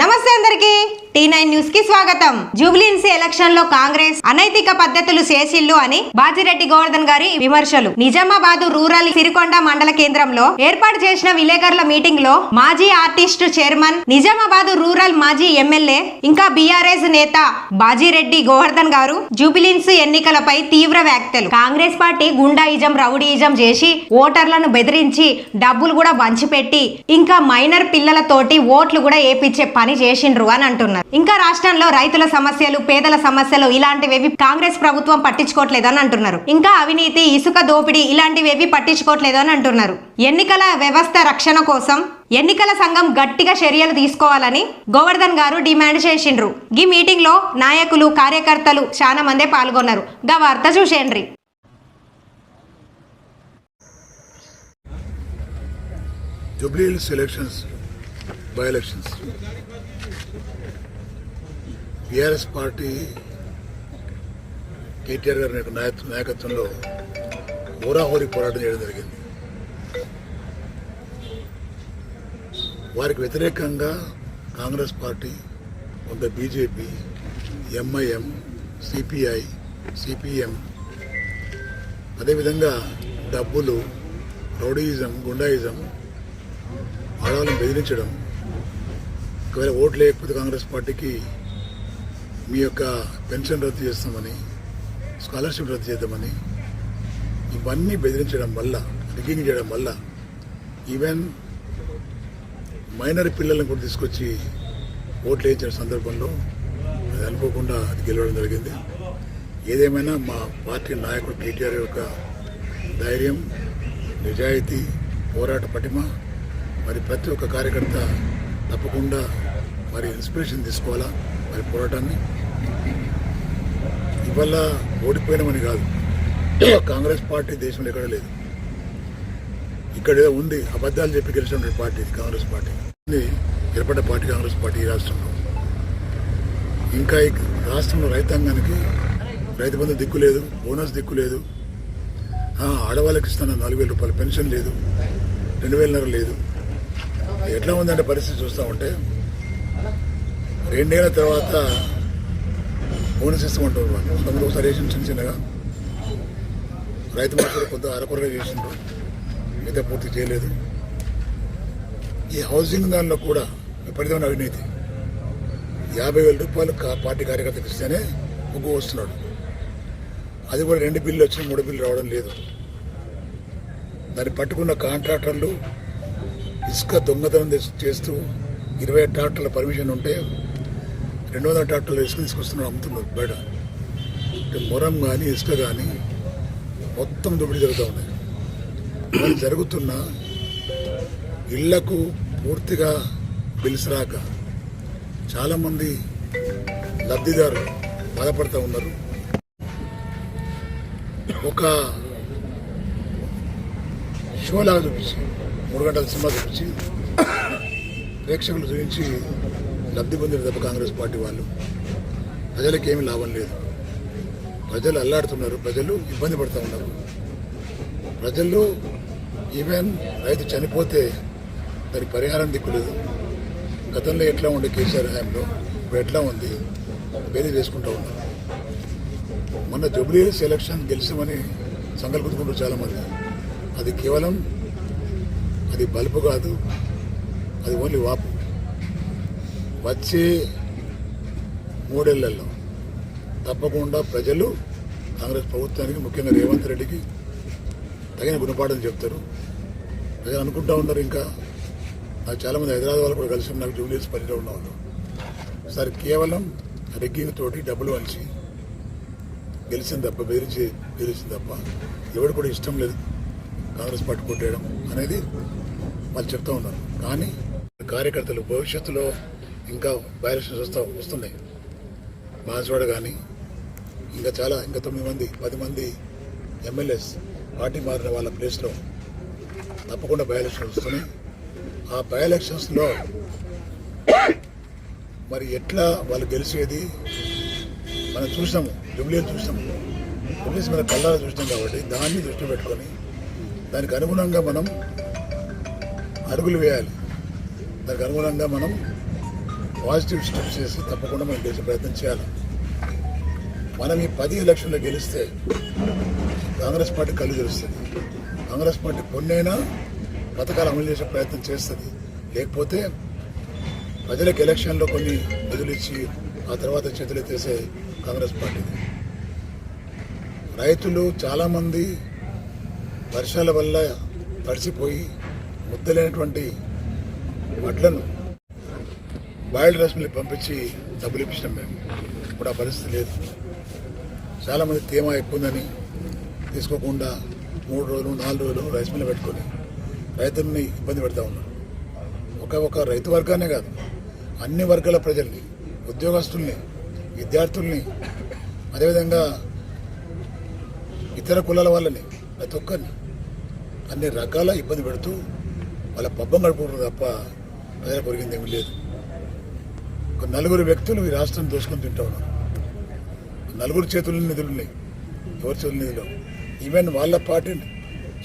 నమస్తే అందరికి. T nine న్యూస్కి స్వాగతం. జూబ్లీన్స్ ఎలక్షన్లో కాంగ్రెస్ అనైతిక పద్ధతులు చేసిల్లు అని బాజిరెడ్డి గోవర్ధన్ గారి విమర్శలు. నిజామాబాద్ రూరల్ సిరికొండ మండల కేంద్రంలో ఏర్పాటు చేసిన విలేకరుల మీటింగ్లో మాజీ ఆర్టిస్ట్ చైర్మన్ నిజామాబాద్ రూరల్ మాజీ ఎమ్మెల్యే ఇంకా బీఆర్ఎస్ నేత బాజిరెడ్డి గోవర్ధన్ గారు జూబిలిన్స్ ఎన్నికలపై తీవ్ర వ్యాఖ్యలు. కాంగ్రెస్ పార్టీ గుండాయిజం రౌడీయిజం చేసి ఓటర్లను బెదిరించి డబ్బులు కూడా వంచిపెట్టి ఇంకా మైనర్ పిల్లలతోటి ఓట్లు కూడా ఏపించే పని చేసిండ్రు అని అంటున్నారు. ఇంకా రాష్ట్రంలో రైతుల సమస్యలు పేదల సమస్యలు ఇలాంటివేవి కాంగ్రెస్ ప్రభుత్వం పట్టించుకోవట్లేదు అని అంటున్నారు. ఇంకా అవినీతి ఇసుక దోపిడీ ఇలాంటివేవి పట్టించుకోవట్లేదు అని అంటున్నారు. ఎన్నికల వ్యవస్థ రక్షణ కోసం ఎన్నికల సంఘం గట్టిగా చర్యలు తీసుకోవాలని గోవర్ధన్ గారు డిమాండ్ చేసిండ్రు. ఈ మీటింగ్లో నాయకులు కార్యకర్తలు చాలా మందే పాల్గొన్నారు. గా వార్త చూసేయండ్రి Jubilee elections by elections. BRS party KTR గారి యొక్క నాయకత్వంలో హోరాహోరీ పోరాటం చేయడం జరిగింది. వారికి వ్యతిరేకంగా కాంగ్రెస్ పార్టీ కొంత బీజేపీ ఎంఐఎం సిపిఐ సిపిఎం అదేవిధంగా డబ్బులు రౌడీయిజం గుండాయిజం ఆడవాళ్ళని బెదిరించడం ఒకవేళ ఓట్లు లేకపోతే కాంగ్రెస్ పార్టీకి మీ యొక్క పెన్షన్ రద్దు చేస్తామని స్కాలర్షిప్ రద్దు చేద్దామని ఇవన్నీ బెదిరించడం వల్ల రిగ్గింగ్ చేయడం వల్ల ఈవెన్ మైనర్ పిల్లలను కూడా తీసుకొచ్చి ఓట్లు వేయించిన సందర్భంలో అది అనుకోకుండా అది గెలవడం జరిగింది. ఏదేమైనా మా పార్టీ నాయకుడు కేటీఆర్ యొక్క ధైర్యం నిజాయితీ పోరాట పటిమ మరి ప్రతి ఒక్క కార్యకర్త తప్పకుండా మరి ఇన్స్పిరేషన్ తీసుకోవాలా? మరి పోరాటాన్ని ఇవల్ల ఓడిపోయినామని కాదు. కాంగ్రెస్ పార్టీ దేశంలో ఎక్కడ లేదు. ఇక్కడ ఏదో ఉంది అబద్ధాలు చెప్పి గెలిచిన పార్టీ కాంగ్రెస్ పార్టీ. ఇది ఏర్పడ్డ పార్టీ కాంగ్రెస్ పార్టీ ఈ రాష్ట్రంలో. ఇంకా ఈ రాష్ట్రంలో రైతాంగానికి రైతు బంధు దిక్కు లేదు బోనస్ దిక్కు లేదు. ఆడవాళ్ళకి ఇస్తున్న నాలుగు వేల రూపాయల పెన్షన్ లేదు రెండు వేలన్నర లేదు. ఎట్లా ఉందంటే పరిస్థితి చూస్తూ ఉంటే రెండేళ్ళ తర్వాత బోనస్ ఇస్తామంటారు వాళ్ళు. కొంతమంది ఒకసారి వేసిన చిన్న చిన్నగా. రైతు మాత్రం కొంత అరకొరగా చేసిండ్రు. మిగతా పూర్తి చేయలేదు. ఈ హౌసింగ్ దానిలో కూడా విపరీతమైన అవినీతి. యాభై వేల రూపాయలు పార్టీ కార్యకర్తకి ఇస్తేనే ముగ్గు వస్తున్నాడు. అది కూడా రెండు బిల్లు వచ్చిన మూడు బిల్లు రావడం లేదు. దాన్ని పట్టుకున్న కాంట్రాక్టర్లు ఇసుక దొంగతనం చేస్తూ ఇరవై ట్రాక్టర్ల పర్మిషన్ ఉంటే రెండు వందల ట్రాక్టర్లు ఇసుక తీసుకొస్తున్నారు అమ్ముతున్నారు బయట. అంటే మొరం కానీ ఇసుక కానీ మొత్తం దోపిడీ జరుగుతూ ఉన్నాయి. మరి జరుగుతున్న ఇళ్ళకు పూర్తిగా బిల్స్ రాక చాలామంది లబ్ధిదారులు బాధపడుతూ ఉన్నారు. ఒక షోలాగా చూపించి మూడు గంటల సినిమా చూపించి ప్రేక్షకులు చూపించి లబ్ధి పొందిన తప్ప కాంగ్రెస్ పార్టీ వాళ్ళు. ప్రజలకు ఏమీ లాభం లేదు. ప్రజలు అల్లాడుతున్నారు. ప్రజలు ఇబ్బంది పడుతూ ఉన్నారు. ప్రజలు ఈవెన్ రైతు చనిపోతే దానికి పరిహారం దిక్కులేదు గతంలో ఎట్లా ఉండే కేసీఆర్ హయాంలో ఇప్పుడు ఎట్లా ఉంది? బేరీ చేసుకుంటూ ఉన్నారు. మొన్న జూబ్లీ ఎలక్షన్ గెలిచామని సంకల్పించుకుంటారు చాలామంది. అది కేవలం అది బలుపు కాదు. అది ఓన్లీ వాపు. వచ్చే మూడేళ్ళలో తప్పకుండా ప్రజలు కాంగ్రెస్ ప్రభుత్వానికి ముఖ్యంగా రేవంత్ రెడ్డికి తగిన గుణపాఠం చెప్తారు. ప్రజలు అనుకుంటా ఉన్నారు ఇంకా. నాకు చాలామంది హైదరాబాద్ వాళ్ళు కూడా కలిసి నాకు జూనియర్స్ పనిలో ఉన్నవాళ్ళు సార్ కేవలం రెగ్గింగ్ తోటి డబ్బులు వంచి గెలిచింది తప్ప బెదిరించి బెదిరించింది తప్ప ఎవరు కూడా ఇష్టం లేదు కాంగ్రెస్ పార్టీ కొట్టేయడం అనేది వాళ్ళు చెప్తా ఉన్నారు. కానీ కార్యకర్తలు భవిష్యత్తులో ఇంకా బైలక్షన్స్ వస్తున్నాయి. బాన్స్వాడ కానీ ఇంకా చాలా ఇంకా తొమ్మిది మంది పది మంది ఎమ్మెల్యేస్ పార్టీ మారిన వాళ్ళ ప్లేస్లో తప్పకుండా బై ఎలక్షన్స్ వస్తున్నాయి. ఆ బై ఎలక్షన్స్లో మరి ఎట్లా వాళ్ళు గెలిచేది? మనం చూసాము జూబ్లీలు చూసాము జూబ్లీస్ మన కళ్ళారా చూసినాం కాబట్టి దాన్ని దృష్టి పెట్టుకొని దానికి అనుగుణంగా మనం అడుగులు వేయాలి. దానికి అనుగుణంగా మనం పాజిటివ్ స్టెప్స్ చేసి తప్పకుండా మనం గెలిచే ప్రయత్నం చేయాలి. మనం ఈ పది ఎలక్షన్లో గెలిస్తే కాంగ్రెస్ పార్టీ కళ్ళు తెలుస్తుంది కాంగ్రెస్ పార్టీ కొన్నైనా పథకాలు అమలు చేసే ప్రయత్నం చేస్తుంది. లేకపోతే ప్రజలకు ఎలక్షన్లో కొన్ని నిధులు ఇచ్చి ఆ తర్వాత చేతులు ఎత్తేసే కాంగ్రెస్ పార్టీ రైతులు చాలామంది వర్షాల వల్ల తడిసిపోయి ముద్దలేనటువంటి వడ్లను బాయిల్డ్ రైస్ మిల్లు పంపించి డబ్బులు ఇప్పించాం మేము. ఇప్పుడు ఆ పరిస్థితి లేదు. చాలామంది తేమ ఎక్కువ ఉందని తీసుకోకుండా మూడు రోజులు నాలుగు రోజులు రైస్ మిల్లు పెట్టుకొని రైతుల్ని ఇబ్బంది పెడతా ఉన్నారు ఒక ఒక రైతు వర్గానే కాదు అన్ని వర్గాల ప్రజల్ని ఉద్యోగస్తుల్ని విద్యార్థుల్ని అదేవిధంగా ఇతర కులాల వాళ్ళని ప్రతి ఒక్కరిని అన్ని రకాల ఇబ్బంది పెడుతూ వాళ్ళ పబ్బం గడుపుకుంటారు తప్ప ప్రజలకు పొరిగింది ఏమీ లేదు. ఒక నలుగురు వ్యక్తులు ఈ రాష్ట్రం దోసుకొని తింటా ఉన్నారు. నలుగురు చేతుల నిధులు ఉన్నాయి. ఎవరి చేతుల నిధులు? ఈవెన్ వాళ్ళ పార్టీ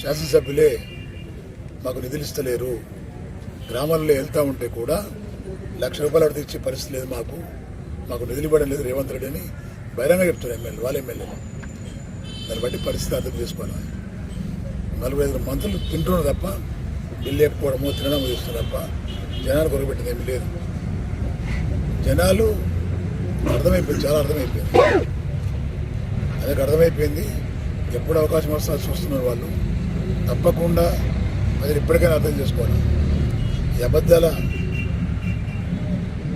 శాసనసభ్యులే మాకు నిధులు ఇస్తలేరు. గ్రామాల్లో వెళ్తా ఉంటే కూడా లక్ష రూపాయలు అడిగి ఇచ్చే పరిస్థితి లేదు మాకు. మాకు నిధులు ఇవ్వడం లేదు రేవంత్ రెడ్డి అని బహిరంగ చెప్తున్నారు ఎమ్మెల్యే వాళ్ళ ఎమ్మెల్యేలు దాన్ని బట్టి పరిస్థితి అర్థం చేసుకోవాలి. నలుగురు ఐదు మంత్రులు తింటున్నారు తప్ప బిల్లు లేకపోవడమో తినడమో చేస్తున్నారు తప్ప జనాలు కొరగబెట్టింది ఏమీ లేదు. జనాలు అర్థమైపోయింది చాలా అర్థమైపోయింది. అదొక అర్థమైపోయింది. ఎప్పుడు అవకాశం వస్తుందో చూస్తున్నారు వాళ్ళు. తప్పకుండా ప్రజలు ఇప్పటికైనా అర్థం చేసుకోవాలి. ఈ అబద్ధాల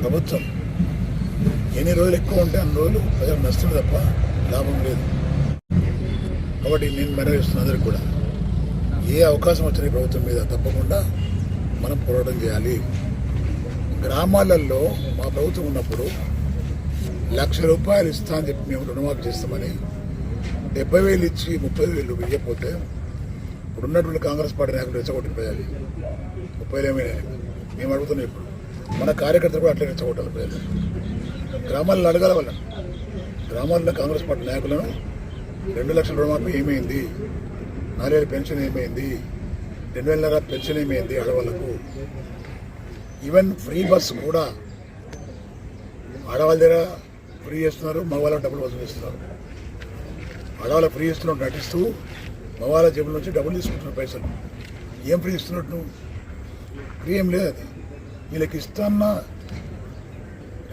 ప్రభుత్వం ఎన్ని రోజులు ఎక్కువ ఉంటే అన్ని రోజులు ప్రజలు నష్టం తప్ప లాభం లేదు. కాబట్టి నేను మనవిస్తున్న అందరికి కూడా ఏ అవకాశం వచ్చిన ప్రభుత్వం మీద తప్పకుండా మనం పోరాటం చేయాలి. గ్రామాలలో మా ప్రభుత్వం ఉన్నప్పుడు లక్ష రూపాయలు ఇస్తా అని చెప్పి మేము రుణమాఫీ చేస్తామని డెబ్బై వేలు ఇచ్చి ముప్పై వేలు ఇవ్వకపోతే ఇప్పుడు ఉన్నటువంటి కాంగ్రెస్ పార్టీ నాయకులు రెచ్చగొట్టిన ప్రజలు ముప్పై వేలు ఏమైనా మేము అడుగుతున్నాం ఇప్పుడు. మన కార్యకర్తలు కూడా అట్లే రెచ్చగొట్టాలి ప్రజలు గ్రామాల్లో అడగాల వాళ్ళని. గ్రామాల్లో కాంగ్రెస్ పార్టీ నాయకులను రెండు లక్షల రుణమాఫీ ఏమైంది? నాలుగు పెన్షన్ ఏమైంది? రెండు వేలన్నర పెన్షన్ ఏమైంది? ఆడవాళ్ళకు ఈవెన్ ఫ్రీ బస్ కూడా ఆడవాళ్ళ దగ్గర ఫ్రీ చేస్తున్నారు మగవాళ్ళ డబ్బులు వసూలు ఇస్తున్నారు ఆడవాళ్ళ ఫ్రీ ఇస్తున్నట్టు నటిస్తూ మగవాళ్ళ జేబుల నుంచి డబ్బులు తీసుకుంటున్నారు పైసలు. ఏం ఫ్రీ ఇస్తున్నట్టు ఫ్రీ ఏం లేదు అది. వీళ్ళకి ఇస్తున్న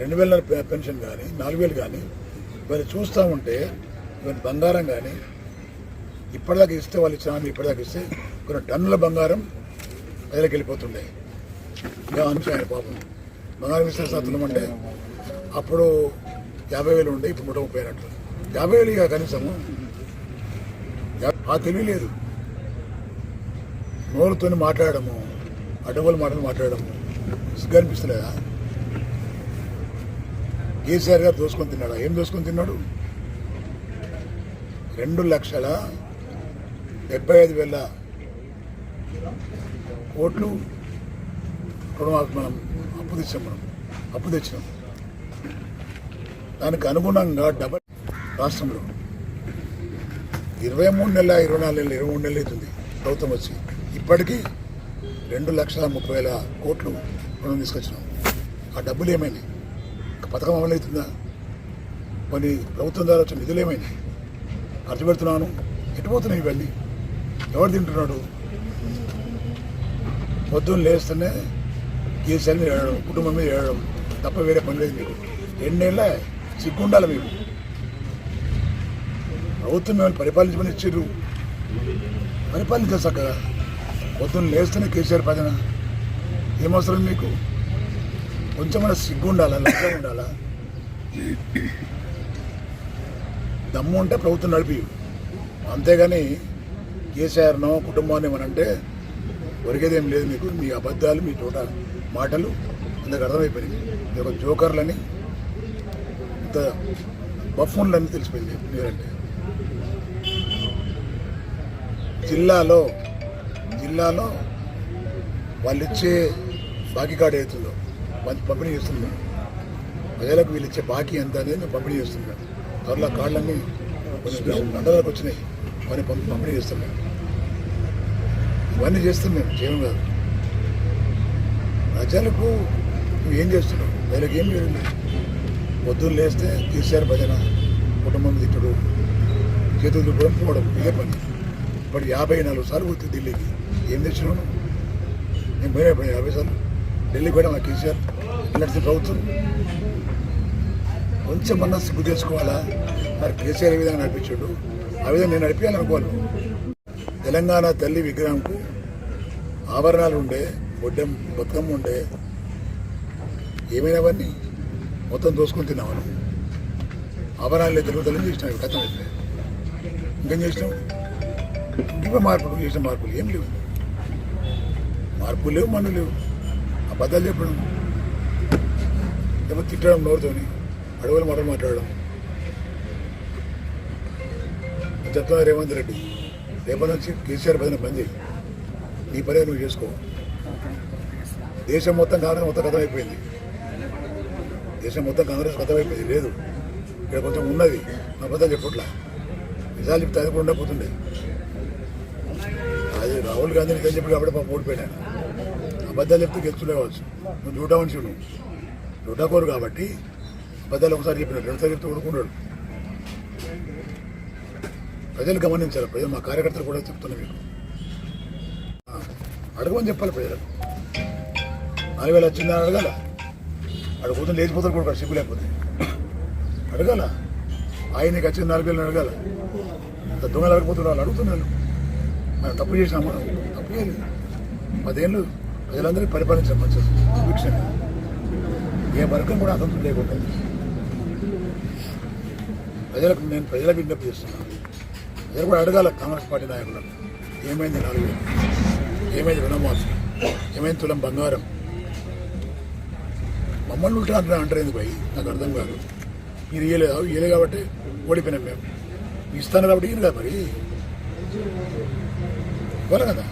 రెండు వేల పెన్షన్ కానీ నాలుగు వేలు కానీ ఇవన్నీ చూస్తూ ఉంటే ఇవన్నీ బంగారం కానీ ఇప్పటిదాకా ఇస్తే వాళ్ళు ఇచ్చిన ఇప్పటిదాకా ఇస్తే కొన్ని టన్నుల బంగారం ప్రజలకు వెళ్ళిపోతుండే. ఇంకా అంచు ఆయన పాపం బంగారం బిజినెస్ సత్తులం అంటే అప్పుడు యాభై వేలు ఉండే ఇప్పుడు నూట ముప్పై అయినట్లు యాభై వేలు ఇక కనీసము. ఆ తెలియలేదు నోరుతో మాట్లాడము అడ్డగోలు మాటలు మాట్లాడము సిగ్గు అనిపిస్తలేదా? కేసీఆర్ గారు దోసుకొని తిన్నాడా? ఏం దోసుకొని తిన్నాడు? రెండు లక్షల డెబ్బై ఐదు వేల కోట్లు రుణమాఫీ మనం అప్పు తెచ్చాం మనం అప్పు తెచ్చినాం దానికి అనుగుణంగా డబల్ రాష్ట్రంలో ఇరవై మూడు నెలల ఇరవై నాలుగు నెలలు ఇరవై మూడు నెలలు అవుతుంది. ప్రభుత్వం వచ్చి ఇప్పటికీ రెండు లక్షల ముప్పై వేల కోట్లు రుణం తీసుకొచ్చినాం. ఆ డబ్బులు ఏమైనాయి ఒక పథకం అమలు అవుతుందా? కొన్ని ప్రభుత్వం ద్వారా వచ్చిన నిధులు ఏమైనాయి ఖర్చు పెడుతున్నాను. ఎటుపోతున్నాయి ఇవన్నీ? ఎవరు తింటున్నాడు? పొద్దున్న లేస్తేనే కేసీఆర్ మీద ఏడడం కుటుంబం మీద ఏడడం తప్ప వేరే పని లేదు మీకు. ఎన్నేళ్ళ సిగ్గుండాలి మేము ప్రభుత్వం మిమ్మల్ని పరిపాలించమని ఇచ్చిర్రు. పరిపాలించారు చక్కగా పొద్దున్న లేస్తేనే కేసీఆర్ పదన. ఏమవసరం మీకు? కొంచెమైనా సిగ్గు ఉండాలా లెక్క ఉండాలా? దమ్ము ఉంటే ప్రభుత్వం నడిపి. అంతేగాని కేసీఆర్నో కుటుంబాన్ని ఏమనంటే ఒరిగేదేం లేదు మీకు. మీ అబద్ధాలు మీ చోట మాటలు అందరికి అర్థమైపోయినాయి. మీ ఒక జోకర్లని ఇంత బఫూన్లని తెలిసిపోయింది మీరంటే. జిల్లాలో జిల్లాలో వాళ్ళు ఇచ్చే బాకీ కార్డు అవుతుందో వాళ్ళు పంపిణీ చేస్తున్నాం ప్రజలకు వీళ్ళు ఇచ్చే బాకీ ఎంత అనేది మేము పంపిణీ చేస్తున్నాం. త్వరలో కార్డులన్నీ కొన్ని మండలాలకు వచ్చినాయి కొన్ని పంపి పంపిణీ చేస్తున్నాం. ఇవన్నీ చేస్తున్నాం మేము చేయడం కాదు. ప్రజలకు నువ్వు ఏం చేస్తున్నావు? వీళ్ళకి ఏం లేదు. పొద్దున్న లేస్తే తీశారు భజన. కుటుంబం తిట్టడు. చేతులు దుబ్బడం పోవడం ఇదే పని. ఇప్పుడు యాభై నాలుగు సార్లు పోతే ఢిల్లీకి. ఏం తెచ్చినావు నేను పోయినా పోయినా యాభై సార్లు. ఢిల్లీకి పోయినా మా కేసీఆర్ నడిచిన ప్రభుత్వం. కొంచెం మన సిగ్గు చేసుకోవాలా మరి కేసీఆర్ ఏ విధంగా నడిపించాడు? ఆ విధంగా నేను నడిపించాలనుకోవాలి తెలంగాణ తల్లి విగ్రహంకు ఆభరణాలు ఉండే బొడ్డెం బతుకమ్మ ఉండే ఏమైనావన్నీ మొత్తం దోసుకొని తిన్నావు నువ్వు? ఆభరణాలు లేదు తెలుగు కథం అయితే ఇంకేం చేసినాం ఇంకా మార్పులు చేసిన మార్పులు ఏం లేవు. మార్పులు లేవు మన్ను లేవు. అబద్ధాలు చెప్పడం లేకపోతే తిట్టడం నోరుతోని అడవులు మాటలు మాట్లాడడం. నేను చెప్తున్నా రేవంత్ రెడ్డి రేపటి నుంచి కేసీఆర్ పదిన పని చేయి. నీ పనే నువ్వు చేసుకో. దేశం మొత్తం కాంగ్రెస్ మొత్తం కథం అయిపోయింది దేశం మొత్తం కాంగ్రెస్ కథం అయిపోయింది లేదు. ఇక్కడ కొంచెం ఉన్నది. నా అబద్ధాలు చెప్పట్లా. నిజాలు చెప్తే అది కూడా ఉండకపోతుండే. అది రాహుల్ గాంధీ నిజాలు చెప్పి కాబట్టి పాపం ఓడిపోయాను. అబద్ధాలు చెప్తే గెలుచులే కావచ్చు. నువ్వు జూటా మనిషి నువ్వు. జూటా కోరు కాబట్టి అబద్ధాలు ఒకసారి చెప్పినాడు. రెండుసారి చెప్తే ఓడుకున్నాడు ప్రజలు గమనించాలి. ప్రజలు మా కార్యకర్తలు కూడా చెప్తున్నారు మీకు. అడగమని చెప్పాలి ప్రజలకు. నాలుగు వేలు వచ్చిందని అడగాల. అడుగుతుంది లేచిపోతారు కూడా సిగ్గు లేకపోతే. అడగాల. ఆయనకి వచ్చింది నాలుగు వేలు అడగాల. అంత దొంగలు అడగపోతున్నారు వాళ్ళు అడుగుతున్నారు మనం తప్పు చేసినామా తప్పు చేయలేదు. పదేళ్ళు ప్రజలందరినీ పరిపాలించాం మంచిగా సుభిక్షంగా ఏ వర్గం కూడా అసంతృప్తి లేకుండా ప్రజలకు నేను ప్రజలకు విజ్ఞప్తి చేస్తున్నాను ప్రజలు కూడా అడగాల కాంగ్రెస్ పార్టీ నాయకులను. ఏమైంది నాలుగు వేలు? ఏమైంది రుణమాఫీ ఏమైంది తులం బంగారం? మమ్మల్ని ఉంటే అంటారా అంటారు ఎందుకు పోయి నాకు అర్థం కాదు. మీరు ఇయ్యలేదు ఇయ్యలే కాబట్టి ఓడిపోయినాం మేము. ఇస్తాను కాబట్టి ఇయ్యను కదా మరి? ఇవ్వాలి కదా?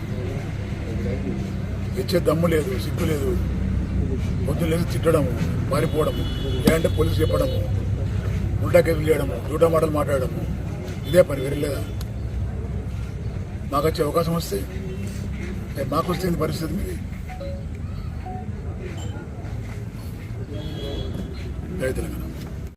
ఇచ్చే దమ్ము లేదు సిగ్గు లేదు. పొద్దు లేదు తిట్టడము పారిపోవడము లేదంటే పోలీసు చెప్పడము ఉల్టా కేసులు చేయడము జూటా మాటలు మాట్లాడడము. ఇదే పని వేరే లేదా? మాకు వచ్చే అవకాశం వస్తే మాకు వస్తే పరిస్థితి మీది? జై